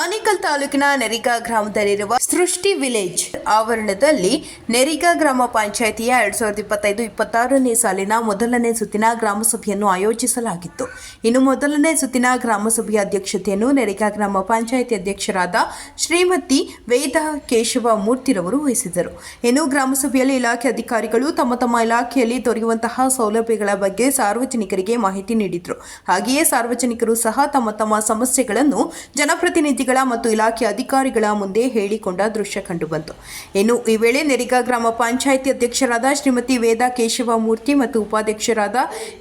ಆನೇಕಲ್ ತಾಲೂಕಿನ ನೆರಿಗಾ ಗ್ರಾಮದಲ್ಲಿರುವ ಸೃಷ್ಟಿ ವಿಲೇಜ್ ಆವರಣದಲ್ಲಿ ನೆರಿಗಾ ಗ್ರಾಮ ಪಂಚಾಯಿತಿಯ ಎರಡ್ ಸಾವಿರದ ಇಪ್ಪತ್ತೈದು, ಇಪ್ಪತ್ತಾರನೇ ಸಾಲಿನ ಮೊದಲನೇ ಸುತ್ತಿನ ಗ್ರಾಮಸಭೆಯನ್ನು ಆಯೋಜಿಸಲಾಗಿತ್ತು. ಇನ್ನು ಮೊದಲನೇ ಸುತ್ತಿನ ಗ್ರಾಮಸಭೆಯ ಅಧ್ಯಕ್ಷತೆಯನ್ನು ನೆರಿಗಾ ಗ್ರಾಮ ಪಂಚಾಯಿತಿ ಅಧ್ಯಕ್ಷರಾದ ಶ್ರೀಮತಿ ವೇದ ಕೇಶವ ಮೂರ್ತಿರವರು ವಹಿಸಿದರು ಇನ್ನು ಗ್ರಾಮಸಭೆಯಲ್ಲಿ ಇಲಾಖೆ ಅಧಿಕಾರಿಗಳು ತಮ್ಮ ತಮ್ಮ ಇಲಾಖೆಯಲ್ಲಿ ದೊರೆಯುವಂತಹ ಸೌಲಭ್ಯಗಳ ಬಗ್ಗೆ ಸಾರ್ವಜನಿಕರಿಗೆ ಮಾಹಿತಿ ನೀಡಿದರು. ಹಾಗೆಯೇ ಸಾರ್ವಜನಿಕರು ಸಹ ತಮ್ಮ ತಮ್ಮ ಸಮಸ್ಯೆಗಳನ್ನು ಜನಪ್ರತಿನಿಧಿಗಳ ಮತ್ತು ಇಲಾಖೆ ಅಧಿಕಾರಿಗಳ ಮುಂದೆ ಹೇಳಿಕೊಂಡ ದೃಶ್ಯ ಕಂಡುಬಂತು. ಇನ್ನು ಈ ವೇಳೆ ನೆರಿಗಾ ಗ್ರಾಮ ಪಂಚಾಯಿತಿ ಅಧ್ಯಕ್ಷರಾದ ಶ್ರೀಮತಿ ವೇದಾ ಕೇಶವ ಮೂರ್ತಿ ಮತ್ತು ಉಪಾಧ್ಯಕ್ಷರಾದ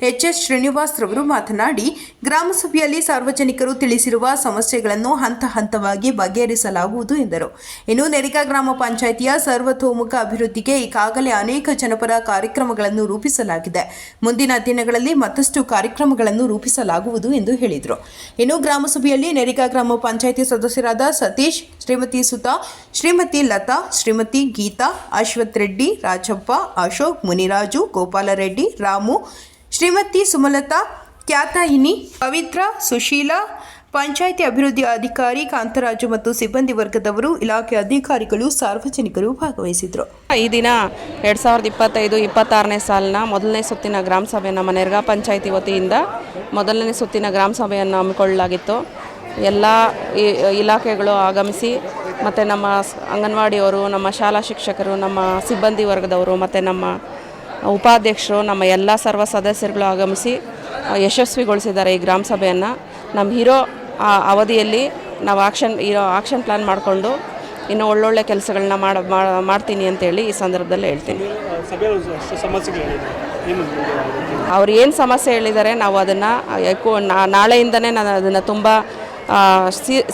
ಎಚ್ ಎಸ್ ಶ್ರೀನಿವಾಸ್ ರವರು ಮಾತನಾಡಿ ಗ್ರಾಮಸಭೆಯಲ್ಲಿ ಸಾರ್ವಜನಿಕರು ತಿಳಿಸಿರುವ ಸಮಸ್ಯೆಗಳನ್ನು ಹಂತ ಹಂತವಾಗಿ ಬಗೆಹರಿಸಲಾಗುವುದು ಎಂದರು. ಇನ್ನು ನೆರಿಗಾ ಗ್ರಾಮ ಪಂಚಾಯಿತಿಯ ಸರ್ವತೋಮುಖ ಅಭಿವೃದ್ಧಿಗೆ ಈಗಾಗಲೇ ಅನೇಕ ಜನಪರ ಕಾರ್ಯಕ್ರಮಗಳನ್ನು ರೂಪಿಸಲಾಗಿದೆ. ಮುಂದಿನ ದಿನಗಳಲ್ಲಿ ಮತ್ತಷ್ಟು ಕಾರ್ಯಕ್ರಮಗಳನ್ನು ರೂಪಿಸಲಾಗುವುದು ಎಂದು ಹೇಳಿದರು. ಇನ್ನು ಗ್ರಾಮಸಭೆಯಲ್ಲಿ ನೆರಿಗಾ ಗ್ರಾಮ ಪಂಚಾಯಿತಿ ಸದಸ್ಯರಾದ ಸತೀಶ್, ಶ್ರೀಮತಿ ಸುತಾ ಶ್ರೀಮತಿ ಲತಾ, ಶ್ರೀಮತಿ ಗೀತಾ, ಅಶ್ವಥ್ ರೆಡ್ಡಿ, ರಾಜಪ್ಪ, ಅಶೋಕ್, ಮುನಿರಾಜು, ಗೋಪಾಲರೆಡ್ಡಿ, ರಾಮು, ಶ್ರೀಮತಿ ಸುಮಲತಾ ಖ್ಯಾತಾಯಿನಿ ಪವಿತ್ರ, ಸುಶೀಲಾ, ಪಂಚಾಯಿತಿ ಅಭಿವೃದ್ಧಿ ಅಧಿಕಾರಿ, ಕಾಂತರಾಜು ಮತ್ತು ಸಿಬ್ಬಂದಿ ವರ್ಗದವರು, ಇಲಾಖೆ ಅಧಿಕಾರಿಗಳು, ಸಾರ್ವಜನಿಕರು ಭಾಗವಹಿಸಿದರು ಈ ದಿನ ಎರಡ್ ಸಾವಿರದ ಇಪ್ಪತ್ತೈದು, ಇಪ್ಪತ್ತಾರನೇ ಸಾಲಿನ ಮೊದಲನೇ ಸುತ್ತಿನ ಗ್ರಾಮ ಸಭೆ ನಮ್ಮ ನೆರ್ಗಾ ಪಂಚಾಯಿತಿ ವತಿಯಿಂದ ಮೊದಲನೇ ಸುತ್ತಿನ ಗ್ರಾಮ ಸಭೆಯನ್ನು ಹಮ್ಮಿಕೊಳ್ಳಲಾಗಿತ್ತು. ಎಲ್ಲ ಇಲಾಖೆಗಳು ಆಗಮಿಸಿ ಮತ್ತು ನಮ್ಮ ಅಂಗನವಾಡಿಯವರು, ನಮ್ಮ ಶಾಲಾ ಶಿಕ್ಷಕರು, ನಮ್ಮ ಸಿಬ್ಬಂದಿ ವರ್ಗದವರು ಮತ್ತು ನಮ್ಮ ಉಪಾಧ್ಯಕ್ಷರು, ನಮ್ಮ ಎಲ್ಲ ಸರ್ವ ಸದಸ್ಯರುಗಳು ಆಗಮಿಸಿ ಯಶಸ್ವಿಗೊಳಿಸಿದ್ದಾರೆ ಈ ಗ್ರಾಮ ಸಭೆಯನ್ನು. ನಮ್ಮ ಹೀರೋ, ಆ, ಅವಧಿಯಲ್ಲಿ ನಾವು ಆಕ್ಷನ್ ಇರೋ ಆಕ್ಷನ್ ಪ್ಲ್ಯಾನ್ ಮಾಡಿಕೊಂಡು ಇನ್ನು ಒಳ್ಳೊಳ್ಳೆ ಕೆಲಸಗಳನ್ನ ಮಾಡ ಮಾಡ್ತೀನಿ ಅಂತೇಳಿ ಈ ಸಂದರ್ಭದಲ್ಲಿ ಹೇಳ್ತೀನಿ. ಅವ್ರು ಏನು ಸಮಸ್ಯೆ ಹೇಳಿದ್ದಾರೆ ನಾವು ಅದನ್ನು ನಾಳೆಯಿಂದನೇ ನಾನು ಅದನ್ನು ತುಂಬ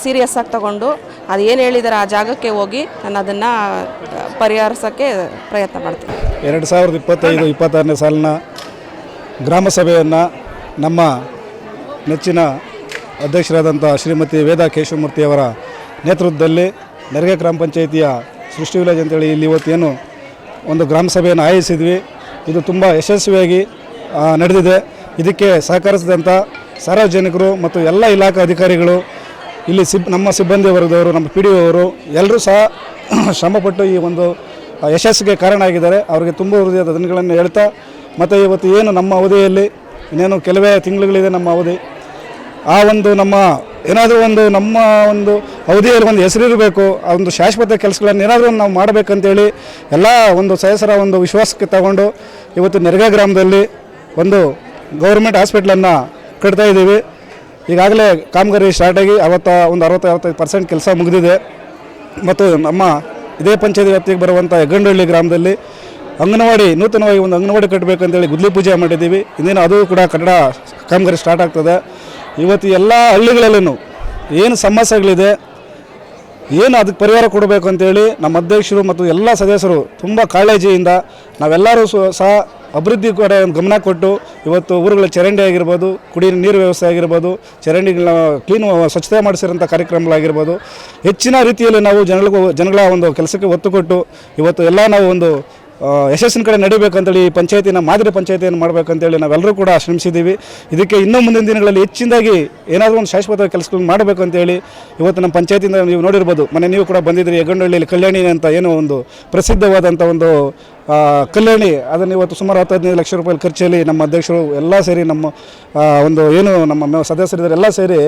ಸೀರಿಯಸ್ ಆಗಿ ತಗೊಂಡು ಅದು ಏನು ಹೇಳಿದಾರೆ ಆ ಜಾಗಕ್ಕೆ ಹೋಗಿ ನಾನು ಅದನ್ನು ಪರಿಹರಿಸೋಕ್ಕೆ ಪ್ರಯತ್ನ ಮಾಡ್ತೀನಿ. ಎರಡು ಸಾವಿರದ ಇಪ್ಪತ್ತೈದು, ಇಪ್ಪತ್ತಾರನೇ ಸಾಲಿನ ಗ್ರಾಮ ಸಭೆಯನ್ನು ನಮ್ಮ ನೆಚ್ಚಿನ ಅಧ್ಯಕ್ಷರಾದಂಥ ಶ್ರೀಮತಿ ವೇದಾ ಕೇಶವಮೂರ್ತಿಯವರ ನೇತೃತ್ವದಲ್ಲಿ ನೆರಗೆ ಗ್ರಾಮ ಪಂಚಾಯಿತಿಯ ಸೃಷ್ಟಿ ವಿಲೇಜ್ ಅಂತೇಳಿ ಇಲ್ಲಿ ಇವತ್ತೇನು ಒಂದು ಗ್ರಾಮ ಸಭೆಯನ್ನು ಆಯೋಜಿಸಿದ್ವಿ. ಇದು ತುಂಬ ಯಶಸ್ವಿಯಾಗಿ ನಡೆದಿದೆ. ಇದಕ್ಕೆ ಸಹಕರಿಸಿದಂಥ ಸಾರ್ವಜನಿಕರು ಮತ್ತು ಎಲ್ಲ ಇಲಾಖಾ ಅಧಿಕಾರಿಗಳು ಇಲ್ಲಿ ಸಿಬ್ ನಮ್ಮ ಸಿಬ್ಬಂದಿ ವರ್ಗದವರು ನಮ್ಮ ಪಿ ಡಿ ಅವರು ಎಲ್ಲರೂ ಸಹ ಶ್ರಮಪಟ್ಟು ಈ ಒಂದು ಯಶಸ್ಸಿಗೆ ಕಾರಣ ಆಗಿದ್ದಾರೆ. ಅವರಿಗೆ ತುಂಬ ಹೃದಯದ ದಿನಗಳನ್ನು ಹೇಳ್ತಾ, ಮತ್ತು ಇವತ್ತು ಏನು ನಮ್ಮ ಅವಧಿಯಲ್ಲಿ, ಇನ್ನೇನು ಕೆಲವೇ ತಿಂಗಳುಗಳಿದೆ ನಮ್ಮ ಅವಧಿ, ಆ ಒಂದು ನಮ್ಮ, ಏನಾದರೂ ಒಂದು ನಮ್ಮ ಒಂದು ಅವಧಿಯಲ್ಲಿ ಒಂದು ಹೆಸರಿರಬೇಕು, ಆ ಒಂದು ಶಾಶ್ವತ ಕೆಲಸಗಳನ್ನು ಏನಾದರೂ ನಾವು ಮಾಡಬೇಕಂತೇಳಿ ಎಲ್ಲ ಒಂದು ಸದಸ್ಯರ ಒಂದು ವಿಶ್ವಾಸಕ್ಕೆ ತಗೊಂಡು ಇವತ್ತು ನೆರಗ ಗ್ರಾಮದಲ್ಲಿ ಒಂದು ಗೌರ್ಮೆಂಟ್ ಹಾಸ್ಪಿಟ್ಲನ್ನು ಕಟ್ತಾ ಇದ್ದೀವಿ. ಈಗಾಗಲೇ ಕಾಮಗಾರಿ ಸ್ಟಾರ್ಟ್ ಆಗಿ ಅವತ್ತ ಒಂದು ಅರವತ್ತು, ಅರವತ್ತೈದು ಪರ್ಸೆಂಟ್ ಕೆಲಸ ಮುಗಿದಿದೆ. ಮತ್ತು ನಮ್ಮ ಇದೇ ಪಂಚಾಯತ್ ವ್ಯಾಪ್ತಿಗೆ ಬರುವಂಥ ಹೆಗ್ಗಂಡಹಳ್ಳಿ ಗ್ರಾಮದಲ್ಲಿ ಅಂಗನವಾಡಿ, ನೂತನವಾಗಿ ಒಂದು ಅಂಗನವಾಡಿ ಕಟ್ಟಬೇಕಂತೇಳಿ ಗುದ್ಲಿ ಪೂಜೆ ಮಾಡಿದ್ದೀವಿ. ಇನ್ನೇನು ಅದು ಕೂಡ ಕಟ್ಟಡ ಕಾಮಗಾರಿ ಸ್ಟಾರ್ಟ್ ಆಗ್ತದೆ. ಇವತ್ತು ಎಲ್ಲ ಹಳ್ಳಿಗಳಲ್ಲೂ ಏನು ಸಮಸ್ಯೆಗಳಿದೆ, ಏನು ಅದಕ್ಕೆ ಪರಿಹಾರ ಕೊಡಬೇಕು ಅಂತೇಳಿ ನಮ್ಮ ಅಧ್ಯಕ್ಷರು ಮತ್ತು ಎಲ್ಲ ಸದಸ್ಯರು ತುಂಬ ಕಾಳಜಿಯಿಂದ ನಾವೆಲ್ಲರೂ ಸಹ ಅಭಿವೃದ್ಧಿ ಕಡೆ ಒಂದು ಗಮನ ಕೊಟ್ಟು ಇವತ್ತು ಊರುಗಳ ಚರಂಡಿ ಆಗಿರ್ಬೋದು, ಕುಡಿಯ ನೀರು ವ್ಯವಸ್ಥೆ ಆಗಿರ್ಬೋದು, ಚರಂಡಿಗಳನ್ನ ಕ್ಲೀನ್ ಸ್ವಚ್ಛತೆ ಮಾಡಿಸಿರೋಂಥ ಕಾರ್ಯಕ್ರಮಗಳಾಗಿರ್ಬೋದು. ಹೆಚ್ಚಿನ ರೀತಿಯಲ್ಲಿ ನಾವು ಜನಗಳಿಗೂ, ಜನಗಳ ಒಂದು ಕೆಲಸಕ್ಕೆ ಒತ್ತು ಕೊಟ್ಟು ಇವತ್ತು ಎಲ್ಲ ನಾವು ಒಂದು ಯಶಸ್ಸಿನ ಕಡೆ ನಡಿಬೇಕಂತೇಳಿ ಈ ಪಂಚಾಯತಿನ ಮಾದರಿ ಪಂಚಾಯತಿಯನ್ನು ಮಾಡಬೇಕಂತೇಳಿ ನಾವೆಲ್ಲರೂ ಕೂಡ ಶ್ರಮಿಸಿದ್ದೀವಿ ಇದಕ್ಕೆ ಇನ್ನೂ ಮುಂದಿನ ದಿನಗಳಲ್ಲಿ ಹೆಚ್ಚಿನದಾಗಿ ಏನಾದರೂ ಒಂದು ಶಾಶ್ವತ ಕೆಲಸಗಳನ್ನ ಮಾಡಬೇಕು ಅಂತೇಳಿ ಇವತ್ತು ನಮ್ಮ ಪಂಚಾಯತಿಯಿಂದ ನೀವು ನೋಡಿರ್ಬೋದು. ಮನೆ ನೀವು ಕೂಡ ಬಂದಿದ್ದೀರಿ ಹೆಗ್ಗಂಡಹಳ್ಳಿಯಲ್ಲಿ ಕಲ್ಯಾಣಿ ಅಂತ ಏನೋ ಒಂದು ಪ್ರಸಿದ್ಧವಾದಂಥ ಒಂದು ಕಲ್ಯಾಣಿ, ಅದನ್ನು ಇವತ್ತು ಸುಮಾರು ಹತ್ತು, ಹದಿನೈದು ಲಕ್ಷ ರೂಪಾಯಿ ಖರ್ಚಲ್ಲಿ ನಮ್ಮ ಅಧ್ಯಕ್ಷರು ಎಲ್ಲ ಸೇರಿ ನಮ್ಮ ಒಂದು ಏನು ನಮ್ಮ ಸದಸ್ಯರಿದ್ದಾರೆ ಎಲ್ಲ ಸೇರಿ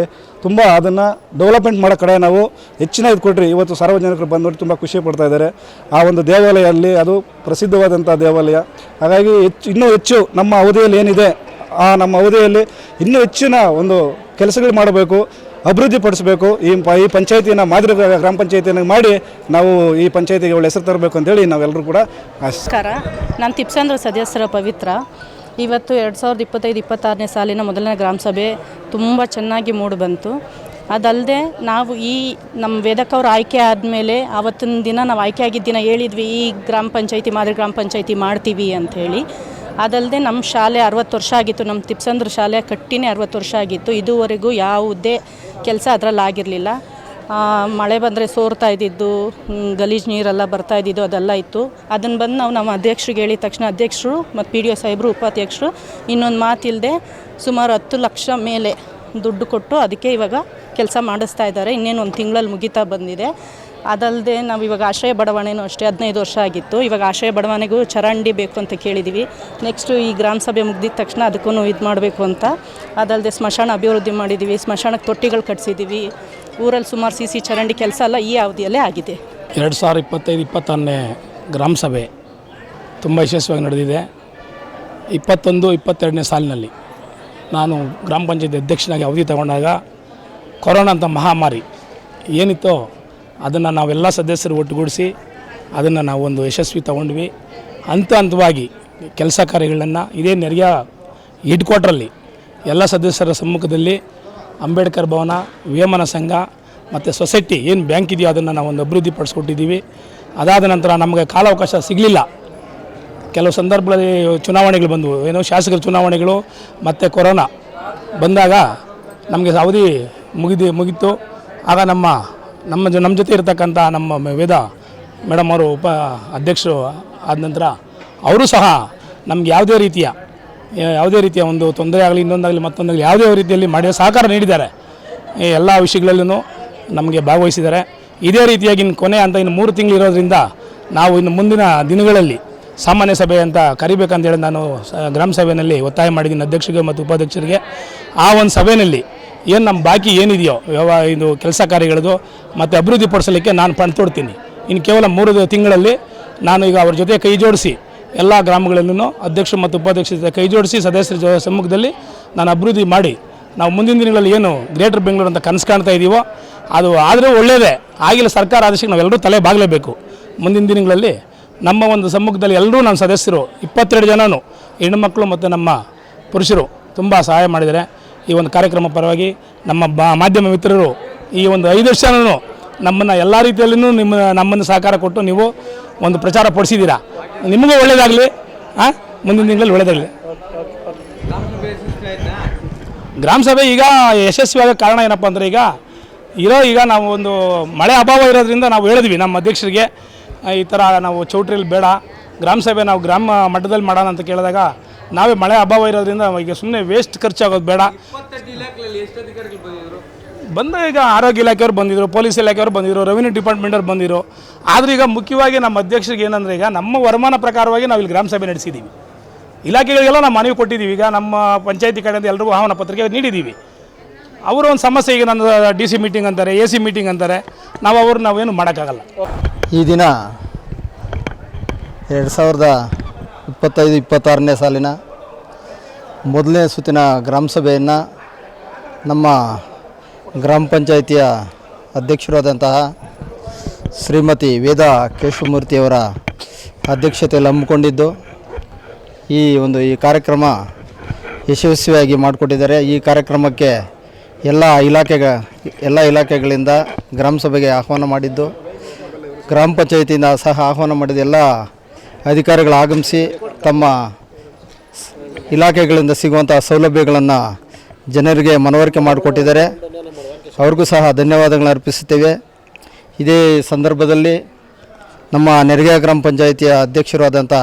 ತುಂಬ ಅದನ್ನು ಡೆವಲಪ್ಮೆಂಟ್ ಮಾಡೋ ಕಡೆ ನಾವು ಹೆಚ್ಚಿನ ಇದು ಕೊಟ್ಟರೆ ಇವತ್ತು ಸಾರ್ವಜನಿಕರು ಬಂದು ನೋಡಿ ತುಂಬ ಖುಷಿ ಪಡ್ತಾ ಇದ್ದಾರೆ. ಆ ಒಂದು ದೇವಾಲಯ ಅಲ್ಲಿ ಅದು ಪ್ರಸಿದ್ಧವಾದಂಥ ದೇವಾಲಯ. ಹಾಗಾಗಿ ಹೆಚ್ಚು, ಇನ್ನೂ ಹೆಚ್ಚು ನಮ್ಮ ಅವಧಿಯಲ್ಲಿ ಏನಿದೆ, ಆ ನಮ್ಮ ಅವಧಿಯಲ್ಲಿ ಇನ್ನೂ ಹೆಚ್ಚಿನ ಒಂದು ಕೆಲಸಗಳು ಮಾಡಬೇಕು. ಅಭಿವೃದ್ಧಿ ಪಡಿಸಬೇಕು ಈ ಈ ಪಂಚಾಯತಿನ ಮಾದರಿ ಗ್ರಾಮ ಪಂಚಾಯತಿಯನ್ನು ಮಾಡಿ ನಾವು ಈ ಪಂಚಾಯತಿಗೆ ಒಳ್ಳೆ ಹೆಸರು ತರಬೇಕು ಅಂತೇಳಿ ನಾವೆಲ್ಲರೂ ಕೂಡ ನಮಸ್ಕಾರ. ನಾನು ತಿಪ್ಸಂದ್ರ ಸದಸ್ಯರ ಪವಿತ್ರ. ಇವತ್ತು ಎರಡು ಸಾವಿರದ ಇಪ್ಪತ್ತೈದು, ಇಪ್ಪತ್ತಾರನೇ ಸಾಲಿನ ಮೊದಲನೇ ಗ್ರಾಮ ಸಭೆ ತುಂಬ ಚೆನ್ನಾಗಿ ಮೂಡಿ ಬಂತು. ಅದಲ್ಲದೆ ನಾವು ಈ ನಮ್ಮ ವೇದಕ್ಕವ್ರು ಆಯ್ಕೆ ಆದಮೇಲೆ ಆವತ್ತಿನ ದಿನ ನಾವು ಆಯ್ಕೆ ಆಗಿದ್ದ ದಿನ ಹೇಳಿದ್ವಿ, ಈ ಗ್ರಾಮ ಪಂಚಾಯತಿ ಮಾದರಿ ಗ್ರಾಮ ಪಂಚಾಯತಿ ಮಾಡ್ತೀವಿ ಅಂಥೇಳಿ ಅದಲ್ಲದೆ ನಮ್ಮ ಶಾಲೆ ಅರವತ್ತು ವರ್ಷ ಆಗಿತ್ತು ನಮ್ಮ ತಿಪ್ಸಂದ್ರ ಶಾಲೆ ಕಟ್ಟಿನೇ ಅರವತ್ತು ವರ್ಷ ಆಗಿತ್ತು. ಇದುವರೆಗೂ ಯಾವುದೇ ಕೆಲಸ ಅದರಲ್ಲಿ ಆಗಿರಲಿಲ್ಲ. ಮಳೆ ಬಂದರೆ ಸೋರ್ತಾ ಇದ್ದಿದ್ದು ಗಲೀಜು ನೀರೆಲ್ಲ ಬರ್ತಾ ಇದ್ದಿದ್ದು ಅದೆಲ್ಲ ಇತ್ತು. ಅದನ್ನು ಬಂದು ನಾವು ನಮ್ಮ ಅಧ್ಯಕ್ಷರಿಗೆ ಹೇಳಿದ ತಕ್ಷಣ ಅಧ್ಯಕ್ಷರು ಮತ್ತು ಪಿ ಡಿ ಒ ಸಾಹೇಬರು, ಉಪಾಧ್ಯಕ್ಷರು ಇನ್ನೊಂದು ಮಾತಿಲ್ಲದೆ ಸುಮಾರು ಹತ್ತು ಲಕ್ಷ ಮೇಲೆ ದುಡ್ಡು ಕೊಟ್ಟು ಅದಕ್ಕೆ ಇವಾಗ ಕೆಲಸ ಮಾಡಿಸ್ತಾ ಇದ್ದಾರೆ. ಇನ್ನೇನು ಒಂದು ತಿಂಗಳಲ್ಲಿ ಮುಗಿತಾ ಬಂದಿದೆ. ಅದಲ್ಲದೆ ನಾವು ಇವಾಗ ಆಶ್ರಯ ಬಡಾವಣೆನೂ ಅಷ್ಟೇ ಹದಿನೈದು ವರ್ಷ ಆಗಿತ್ತು. ಇವಾಗ ಆಶ್ರಯ ಬಡಾವಣೆಗೂ ಚರಂಡಿ ಬೇಕು ಅಂತ ಕೇಳಿದ್ದೀವಿ ನೆಕ್ಸ್ಟು ಈ ಗ್ರಾಮ ಸಭೆ ಮುಗ್ದಿದ ತಕ್ಷಣ ಅದಕ್ಕೂ ಇದು ಮಾಡಬೇಕು ಅಂತ. ಅದಲ್ಲದೆ ಸ್ಮಶಾನ ಅಭಿವೃದ್ಧಿ ಮಾಡಿದ್ದೀವಿ ಸ್ಮಶಾನಕ್ಕೆ ತೊಟ್ಟಿಗಳು ಕಟ್ಸಿದ್ದೀವಿ ಊರಲ್ಲಿ ಸುಮಾರು ಸಿ ಸಿ ಚರಂಡಿ ಕೆಲಸ ಎಲ್ಲ ಈ ಅವಧಿಯಲ್ಲೇ ಆಗಿದೆ. ಎರಡು ಸಾವಿರ ಇಪ್ಪತ್ತೈದು, ಇಪ್ಪತ್ತೊಂದನೇ ಗ್ರಾಮ ಸಭೆ ತುಂಬ ಯಶಸ್ವಿಯಾಗಿ ನಡೆದಿದೆ. ಇಪ್ಪತ್ತೊಂದು, ಇಪ್ಪತ್ತೆರಡನೇ ಸಾಲಿನಲ್ಲಿ ನಾನು ಗ್ರಾಮ ಪಂಚಾಯತ್ ಅಧ್ಯಕ್ಷನಾಗಿ ಅವಧಿ ತಗೊಂಡಾಗ ಕೊರೋನಾ ಅಂತ ಮಹಾಮಾರಿ ಏನಿತ್ತೋ ಅದನ್ನು ನಾವೆಲ್ಲ ಸದಸ್ಯರು ಒಟ್ಟುಗೂಡಿಸಿ ಅದನ್ನು ನಾವು ಒಂದು ಯಶಸ್ವಿ ತಗೊಂಡ್ವಿ. ಹಂತ ಹಂತವಾಗಿ ಕೆಲಸ ಕಾರ್ಯಗಳನ್ನು ಇದೇ ನೆರೆಯ ಹೆಡ್ ಕ್ವಾರ್ಟ್ರಲ್ಲಿ ಎಲ್ಲ ಸದಸ್ಯರ ಸಮ್ಮುಖದಲ್ಲಿ ಅಂಬೇಡ್ಕರ್ ಭವನ ವೇಮನ ಸಂಘ ಮತ್ತು ಸೊಸೈಟಿ ಏನು ಬ್ಯಾಂಕ್ ಇದೆಯೋ ಅದನ್ನು ನಾವು ಒಂದು ಅಭಿವೃದ್ಧಿ ಪಡಿಸ್ಕೊಟ್ಟಿದ್ದೀವಿ. ಅದಾದ ನಂತರ ನಮಗೆ ಕಾಲಾವಕಾಶ ಸಿಗಲಿಲ್ಲ. ಕೆಲವು ಸಂದರ್ಭಗಳಲ್ಲಿ ಚುನಾವಣೆಗಳು ಬಂದವು. ಏನೋ ಶಾಸಕರ ಚುನಾವಣೆಗಳು ಮತ್ತು ಕೊರೋನಾ ಬಂದಾಗ ನಮಗೆ ಅವಧಿ ಮುಗಿದು ಮುಗೀತು. ಆಗ ನಮ್ಮ ನಮ್ಮ ಜೊ, ನಮ್ಮ ಜೊತೆ ಇರತಕ್ಕಂಥ ನಮ್ಮ ವೇದ ಮೇಡಮ್ ಅವರು ಉಪ ಅಧ್ಯಕ್ಷರು ಆದ ನಂತರ ಅವರು ಸಹ ನಮ್ಗೆ ಯಾವುದೇ ರೀತಿಯ ಯಾವುದೇ ರೀತಿಯ ಒಂದು ತೊಂದರೆ ಆಗಲಿ, ಇನ್ನೊಂದಾಗಲಿ, ಮತ್ತೊಂದಾಗಲಿ ಯಾವುದೇ ರೀತಿಯಲ್ಲಿ ಮಾಡಿ ಸಹಕಾರ ನೀಡಿದ್ದಾರೆ. ಈ ಎಲ್ಲ ವಿಷಯಗಳಲ್ಲೂ ನಮಗೆ ಭಾಗವಹಿಸಿದ್ದಾರೆ. ಇದೇ ರೀತಿಯಾಗಿ ಇನ್ನು ಕೊನೆ ಅಂತ ಇನ್ನು ಮೂರು ತಿಂಗಳು ಇರೋದ್ರಿಂದ ನಾವು ಇನ್ನು ಮುಂದಿನ ದಿನಗಳಲ್ಲಿ ಸಾಮಾನ್ಯ ಸಭೆ ಅಂತ ಕರಿಬೇಕಂತ ಹೇಳಿ ನಾನು ಸ- ಗ್ರಾಮ ಸಭೆಯಲ್ಲಿ ಒತ್ತಾಯ ಮಾಡಿದ್ದೀನಿ ಅಧ್ಯಕ್ಷರಿಗೆ ಮತ್ತು ಉಪಾಧ್ಯಕ್ಷರಿಗೆ. ಆ ಒಂದು ಸಭೆಯಲ್ಲಿ ಏನು ನಮ್ಮ ಬಾಕಿ ಏನಿದೆಯೋ ವ್ಯವಹಾರ ಇದು ಕೆಲಸ ಕಾರ್ಯಗಳದು, ಮತ್ತು ಅಭಿವೃದ್ಧಿ ಪಡಿಸಲಿಕ್ಕೆ ನಾನು ಪಣ ತೊಡ್ತೀನಿ. ಇನ್ನು ಕೇವಲ ಮೂರು ತಿಂಗಳಲ್ಲಿ ನಾನು ಈಗ ಅವ್ರ ಜೊತೆ ಕೈ ಜೋಡಿಸಿ, ಎಲ್ಲ ಗ್ರಾಮಗಳಲ್ಲೂ ಅಧ್ಯಕ್ಷ ಮತ್ತು ಉಪಾಧ್ಯಕ್ಷರ ಜೊತೆ ಕೈ ಜೋಡಿಸಿ, ಸದಸ್ಯರ ಜೊ, ಸಮ್ಮುಖದಲ್ಲಿ ನಾನು ಅಭಿವೃದ್ಧಿ ಮಾಡಿ. ನಾವು ಮುಂದಿನ ದಿನಗಳಲ್ಲಿ ಏನು ಗ್ರೇಟರ್ ಬೆಂಗಳೂರು ಅಂತ ಕನಸು ಕಾಣ್ತಾ ಇದ್ದೀವೋ ಅದು ಆದರೂ ಒಳ್ಳೆಯದೇ ಆಗಿಲ್ಲ ಸರ್ಕಾರ ಆದೇಶಕ್ಕೆ ನಾವೆಲ್ಲರೂ ತಲೆ ಬಾಗಲೇಬೇಕು. ಮುಂದಿನ ದಿನಗಳಲ್ಲಿ ನಮ್ಮ ಒಂದು ಸಮ್ಮುಖದಲ್ಲಿ ಎಲ್ಲರೂ ನಮ್ಮ ಸದಸ್ಯರು, ಇಪ್ಪತ್ತೆರಡು ಜನನು ಹೆಣ್ಣುಮಕ್ಕಳು ಮತ್ತು ನಮ್ಮ ಪುರುಷರು ತುಂಬ ಸಹಾಯ ಮಾಡಿದ್ದಾರೆ. ಈ ಒಂದು ಕಾರ್ಯಕ್ರಮ ಪರವಾಗಿ ನಮ್ಮ ಮಾಧ್ಯಮ ಮಿತ್ರರು ಈ ಒಂದು ಐದು ವರ್ಷನೂ ನಮ್ಮನ್ನು ಎಲ್ಲ ರೀತಿಯಲ್ಲೂ ನಿಮ್ಮ ನಮ್ಮನ್ನು ಸಹಕಾರ ಕೊಟ್ಟು ನೀವು ಒಂದು ಪ್ರಚಾರ ಪಡಿಸಿದ್ದೀರಾ? ನಿಮಗೂ ಒಳ್ಳೆಯದಾಗಲಿ ಹಾಂ ಮುಂದಿನ ದಿನಗಳಲ್ಲಿ ಒಳ್ಳೆಯದಾಗಲಿ ಗ್ರಾಮ ಸಭೆ ಈಗ ಯಶಸ್ವಿಯಾಗ ಕಾರಣ ಏನಪ್ಪ ಅಂದರೆ ಈಗ ಇರೋ ಈಗ ನಾವು ಒಂದು ಮಳೆ ಅಭಾವ ಇರೋದ್ರಿಂದ ನಾವು ಹೇಳಿದ್ವಿ ನಮ್ಮ ಅಧ್ಯಕ್ಷರಿಗೆ ಈ ಥರ ನಾವು ಚೌಟ್ರಿಲಿ ಬೇಡ, ಗ್ರಾಮ ಸಭೆ ನಾವು ಗ್ರಾಮ ಮಟ್ಟದಲ್ಲಿ ಮಾಡೋಣ ಅಂತ ಕೇಳಿದಾಗ ನಾವೇ ಮಳೆ ಅಭಾವ ಇರೋದ್ರಿಂದ ಈಗ ಸುಮ್ಮನೆ ವೇಸ್ಟ್ ಖರ್ಚಾಗೋದು ಬೇಡ. ಬಂದ ಈಗ ಆರೋಗ್ಯ ಇಲಾಖೆಯವ್ರು ಬಂದಿದ್ರು ಪೊಲೀಸ್ ಇಲಾಖೆಯವ್ರು ಬಂದಿದ್ರು ರೆವಿನ್ಯೂ ಡಿಪಾರ್ಟ್ಮೆಂಟವ್ರು ಬಂದಿದ್ರು. ಆದರೆ ಈಗ ಮುಖ್ಯವಾಗಿ ನಮ್ಮ ಅಧ್ಯಕ್ಷರಿಗೆ ಏನಂದರೆ ಈಗ ನಮ್ಮ ವರಮಾನ ಪ್ರಕಾರವಾಗಿ ನಾವು ಇಲ್ಲಿ ಗ್ರಾಮ ಸಭೆ ನಡೆಸಿದ್ದೀವಿ ಇಲಾಖೆಗಳಿಗೆಲ್ಲ ನಾವು ಮನವಿ ಕೊಟ್ಟಿದ್ದೀವಿ ಈಗ ನಮ್ಮ ಪಂಚಾಯತಿ ಕಡೆಯಿಂದ ಎಲ್ಲರಿಗೂ ಆಹ್ವಾನ ಪತ್ರಿಕೆ ನೀಡಿದ್ದೀವಿ ಅವರು ಒಂದು ಸಮಸ್ಯೆ ಈಗ ನನ್ನ ಡಿ ಸಿ ಮೀಟಿಂಗ್ ಅಂತಾರೆ ಎ ಸಿ ಮೀಟಿಂಗ್ ಅಂತಾರೆ. ನಾವು ಅವ್ರು ನಾವೇನು ಮಾಡೋಕ್ಕಾಗಲ್ಲ. ಈ ದಿನ ಎರಡು ಸಾವಿರದ ಇಪ್ಪತ್ತೈದು, ಇಪ್ಪತ್ತಾರನೇ ಸಾಲಿನ ಮೊದಲನೇ ಸುತ್ತಿನ ಗ್ರಾಮ ಸಭೆಯನ್ನು ನಮ್ಮ ಗ್ರಾಮ ಪಂಚಾಯಿತಿಯ ಅಧ್ಯಕ್ಷರಾದಂತಹ ಶ್ರೀಮತಿ ವೇದ ಕೇಶವಮೂರ್ತಿಯವರ ಅಧ್ಯಕ್ಷತೆಯಲ್ಲಿ ಹಮ್ಮಿಕೊಂಡಿದ್ದು, ಈ ಒಂದು ಈ ಕಾರ್ಯಕ್ರಮ ಯಶಸ್ವಿಯಾಗಿ ಮಾಡಿಕೊಟ್ಟಿದ್ದಾರೆ. ಈ ಕಾರ್ಯಕ್ರಮಕ್ಕೆ ಎಲ್ಲ ಇಲಾಖೆಗ, ಎಲ್ಲ ಇಲಾಖೆಗಳಿಂದ ಗ್ರಾಮ ಸಭೆಗೆ ಆಹ್ವಾನ ಮಾಡಿದ್ದು, ಗ್ರಾಮ ಪಂಚಾಯಿತಿಯಿಂದ ಸಹ ಆಹ್ವಾನ ಮಾಡಿದ ಎಲ್ಲ ಅಧಿಕಾರಿಗಳು ಆಗಮಿಸಿ ತಮ್ಮ ಇಲಾಖೆಗಳಿಂದ ಸಿಗುವಂಥ ಸೌಲಭ್ಯಗಳನ್ನು ಜನರಿಗೆ ಮನವರಿಕೆ ಮಾಡಿಕೊಟ್ಟಿದ್ದಾರೆ. ಅವ್ರಿಗೂ ಸಹ ಧನ್ಯವಾದಗಳನ್ನು ಅರ್ಪಿಸುತ್ತೇವೆ. ಇದೇ ಸಂದರ್ಭದಲ್ಲಿ ನಮ್ಮ ನೆರಗೆ ಗ್ರಾಮ ಪಂಚಾಯಿತಿಯ ಅಧ್ಯಕ್ಷರಾದಂಥ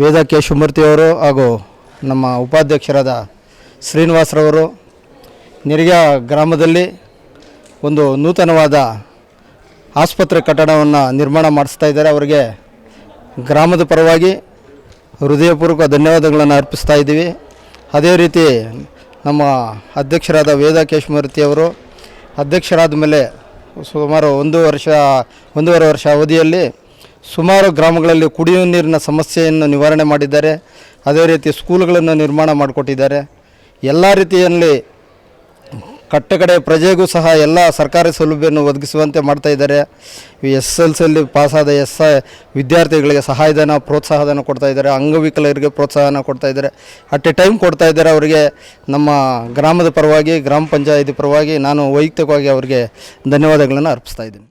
ವೇದ ಕೆ. ಶಿವಮೂರ್ತಿಯವರು ಹಾಗೂ ನಮ್ಮ ಉಪಾಧ್ಯಕ್ಷರಾದ ಶ್ರೀನಿವಾಸರವರು ನೆರಗೆ ಗ್ರಾಮದಲ್ಲಿ ಒಂದು ನೂತನವಾದ ಆಸ್ಪತ್ರೆ ಕಟ್ಟಡವನ್ನು ನಿರ್ಮಾಣ ಮಾಡಿಸ್ತಾ ಇದ್ದಾರೆ. ಅವರಿಗೆ ಗ್ರಾಮದ ಪರವಾಗಿ ಹೃದಯಪೂರ್ವಕ ಧನ್ಯವಾದಗಳನ್ನು ಅರ್ಪಿಸ್ತಾ ಇದ್ದೀವಿ. ಅದೇ ರೀತಿ ನಮ್ಮ ಅಧ್ಯಕ್ಷರಾದ ವೇದ ಕೇಶಮೂರ್ತಿಯವರು ಅಧ್ಯಕ್ಷರಾದ ಮೇಲೆ ಸುಮಾರು ಒಂದು ವರ್ಷ, ಒಂದೂವರೆ ವರ್ಷ ಅವಧಿಯಲ್ಲಿ ಸುಮಾರು ಗ್ರಾಮಗಳಲ್ಲಿ ಕುಡಿಯುವ ನೀರಿನ ಸಮಸ್ಯೆಯನ್ನು ನಿವಾರಣೆ ಮಾಡಿದ್ದಾರೆ. ಅದೇ ರೀತಿ ಸ್ಕೂಲ್ಗಳನ್ನು ನಿರ್ಮಾಣ ಮಾಡಿಕೊಟ್ಟಿದ್ದಾರೆ. ಎಲ್ಲ ರೀತಿಯಲ್ಲಿ ಕಟ್ಟಕಡೆ ಪ್ರಜೆಗೂ ಸಹ ಎಲ್ಲ ಸರ್ಕಾರಿ ಸೌಲಭ್ಯವನ್ನು ಒದಗಿಸುವಂತೆ ಮಾಡ್ತಾ ಇದ್ದಾರೆ. ಎಸ್ ಎಲ್ ಸಿಯಲ್ಲಿ ಪಾಸಾದ ಎಸ್ ವಿದ್ಯಾರ್ಥಿಗಳಿಗೆ ಸಹಾಯಧನ, ಪ್ರೋತ್ಸಾಹಧನ ಕೊಡ್ತಾ ಇದ್ದಾರೆ. ಅಂಗವಿಕಲರಿಗೆ ಪ್ರೋತ್ಸಾಹನ ಕೊಡ್ತಾ ಇದ್ದಾರೆ. ಅಟ್ ಎ ಟೈಮ್ ಕೊಡ್ತಾ ಇದ್ದಾರೆ ಅವರಿಗೆ ನಮ್ಮ ಗ್ರಾಮದ ಪರವಾಗಿ, ಗ್ರಾಮ ಪಂಚಾಯತಿ ಪರವಾಗಿ ನಾನು ವೈಯಕ್ತಿಕವಾಗಿ ಅವರಿಗೆ ಧನ್ಯವಾದಗಳನ್ನು ಅರ್ಪಿಸ್ತಾ ಇದ್ದೀನಿ.